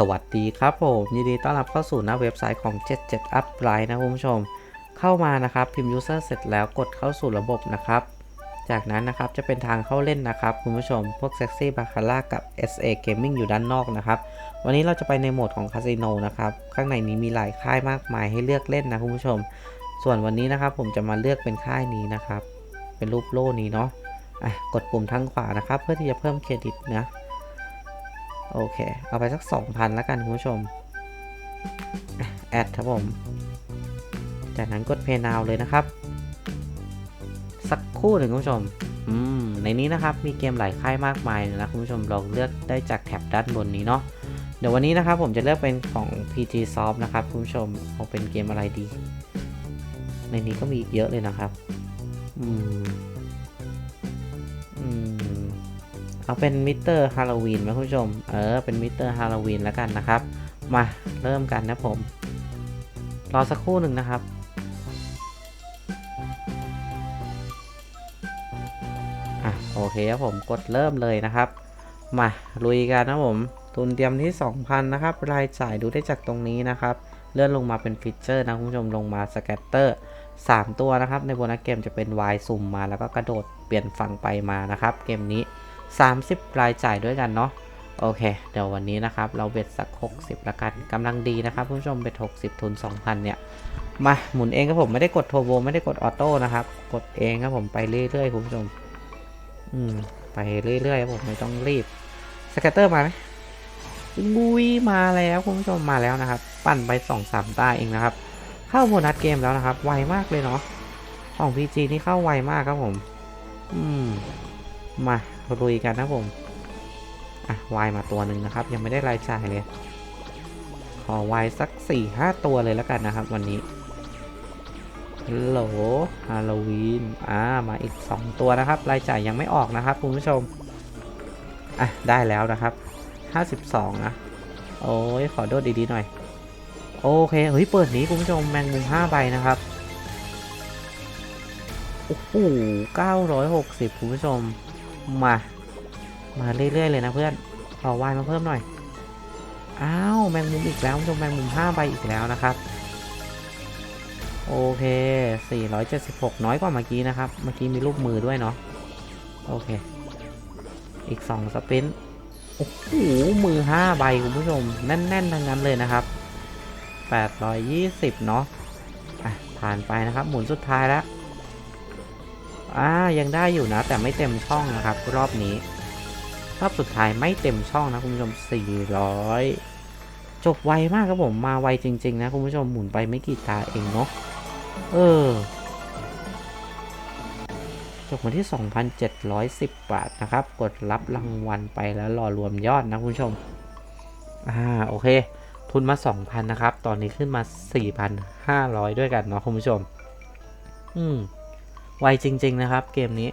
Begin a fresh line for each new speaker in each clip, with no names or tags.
สวัสดีครับผมยินดีต้อนรับเข้าสู่หน้าเว็บไซต์ของ 77 Up l i n e นะคุณผู้ชม เข้ามานะครับพิมพ์ user เสร็จแล้วกดเข้าสู่ระบบนะครับ จากนั้นนะครับจะเป็นทางเข้าเล่นนะครับคุณผู้ชม พวก Sexy b a c a r a กับ SA Gaming อยู่ด้านนอกนะครับ วันนี้เราจะไปในโหมดของคาสิโนนะครับ ข้างในนี้มีหลายค่ายมากมายให้เลือกเล่นนะคุณผู้ชม ส่วนวันนี้นะครับผมจะมาเลือกเป็นค่ายนี้นะครับ เป็นรูปโล่นี้เนาะอะกดปุ่มทางขวานะครับ เพื่อที่จะเพิ่มเครดิตนะ โอเค เอาไปสัก 2,000 แล้วกันคุณผู้ชม แอดครับผม จากนั้นกด Pay Now เลยนะครับ สักคู่หนึ่งคุณผู้ชม อืม ในนี้นะครับ มีเกมหลายค่ายมากมายเลยนะคุณผู้ชมลองเลือกได้จากแท็บด้านบนนี้เนาะ เดี๋ยววันนี้นะครับผมจะเลือกเป็นของ PG Soft นะครับคุณผู้ชม เอาเป็นเกมอะไรดี ในนี้ก็มีเยอะเลยนะครับ อืม เอาเป็นมิเตอร์ฮาโลวีนไหมคุณผู้ชม เออ เป็นมิเตอร์ฮาโลวีนแล้วกันนะครับ มาเริ่มกันนะผม รอสักครู่หนึ่งนะครับอะโอเคครับผมกดเริ่มเลยนะครับ มาลุยกันนะผม ทุนเตรียมที่ 2,000 นะครับ รายจ่ายดูได้จากตรงนี้นะครับ เลื่อนลงมาเป็นฟีเจอร์นะคุณผู้ชมลงมาสแกตเตอร์3ตัวนะครับ ในโบนัสเกมจะเป็น Y สุ่มมาแล้วก็กระโดดเปลี่ยนฝั่งไปมานะครับ เกมนี้ 30 รายจ่ายด้วยกันเนาะโอเค เดี๋ยววันนี้นะครับ เราเบ็ดสัก 60 ละกันกำลังดีนะครับผู้ชมเบ็ด 60 ทุน 2,000 เนี่ย มาหมุนเองครับผมไม่ได้กดโทโบไม่ได้กดออโต้นะครับ กดเองครับผมไปเรื่อยๆคุณผู้ชม อืม ไปเรื่อยๆครับผมไม่ต้องรีบสแกตเตอร์มาไหมบุยมาแล้วคุณผู้ชมมาแล้วนะครับ ปั่นไป2อสามตาเองนะครับ เข้าโบนัสเกมแล้วนะครับ ไวมากเลยเนาะของ PG นี่เข้าไวมากครับผม อืม มาลุยกันนะผม อะวายมาตัวหนึ่งนะครับ ยังไม่ได้รายจ่ายเลย ขอวายสัก4ี่ห้าตัวเลยแล้วกันนะครับ วันนี้ฮัลโหลฮาโลวีนอ่ามาอีก 2 ตัวนะครับ รายจ่ายยังไม่ออกนะครับคุณผู้ชม อะ ได้แล้วนะครับ 52 นะ โอ้ย ขอโดดดีๆหน่อย โอเค เฮ้ย เปิดนี้คุณผู้ชมแมงมุม5ใบนะครับโอ้โห960 คุณผู้ชม มา มาเรื่อยๆเลยนะเพื่อนขอวายมาเพิ่มหน่อย อ้าวแมงมุมอีกแล้วคุณผู้ชมแมงมุม5ใบอีกแล้วนะครับ โอเค 476 น้อยกว่าเมื่อกี้นะครับ เมื่อกี้มีรูปมือด้วยเนาะ โอเค อีก 2 สปรินต์โอ้โห มือ 5 ใบคุณผู้ชม แน่นๆ ทั้งนั้นเลยนะครับ 820 เนาะอะผ่านไปนะครับ หมุนสุดท้ายแล้ว อ่ายังได้อยู่นะ แต่ไม่เต็มช่องนะครับ รอบนี้ รอบสุดท้ายไม่เต็มช่องนะคุณผู้ชม 400 จบไวมากครับผมมาไวจริง ๆ นะคุณผู้ชมหมุนไปไม่กี่ตาเองเนาะเออจบมาที่ 2,710 บาทนะครับ กดรับรางวัลไปแล้วรอรวมยอดนะคุณผู้ชม อ่า โอเค ทุนมา 2,000 นะครับ ตอนนี้ขึ้นมา 4,500 ด้วยกันเนาะคุณผู้ชม อืม ไวจริง ๆ นะครับ เกมนี้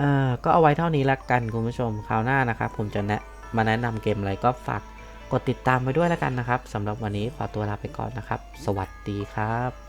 อ่าก็เอาไว้เท่านี้ละกันคุณผู้ชมคราวหน้านะครับ ผมจะแนะมาแนะนำเกมอะไรก็ฝากกดติดตามไปด้วยละกันนะครับสำหรับวันนี้ขอตัวลาไปก่อนนะครับ สวัสดีครับ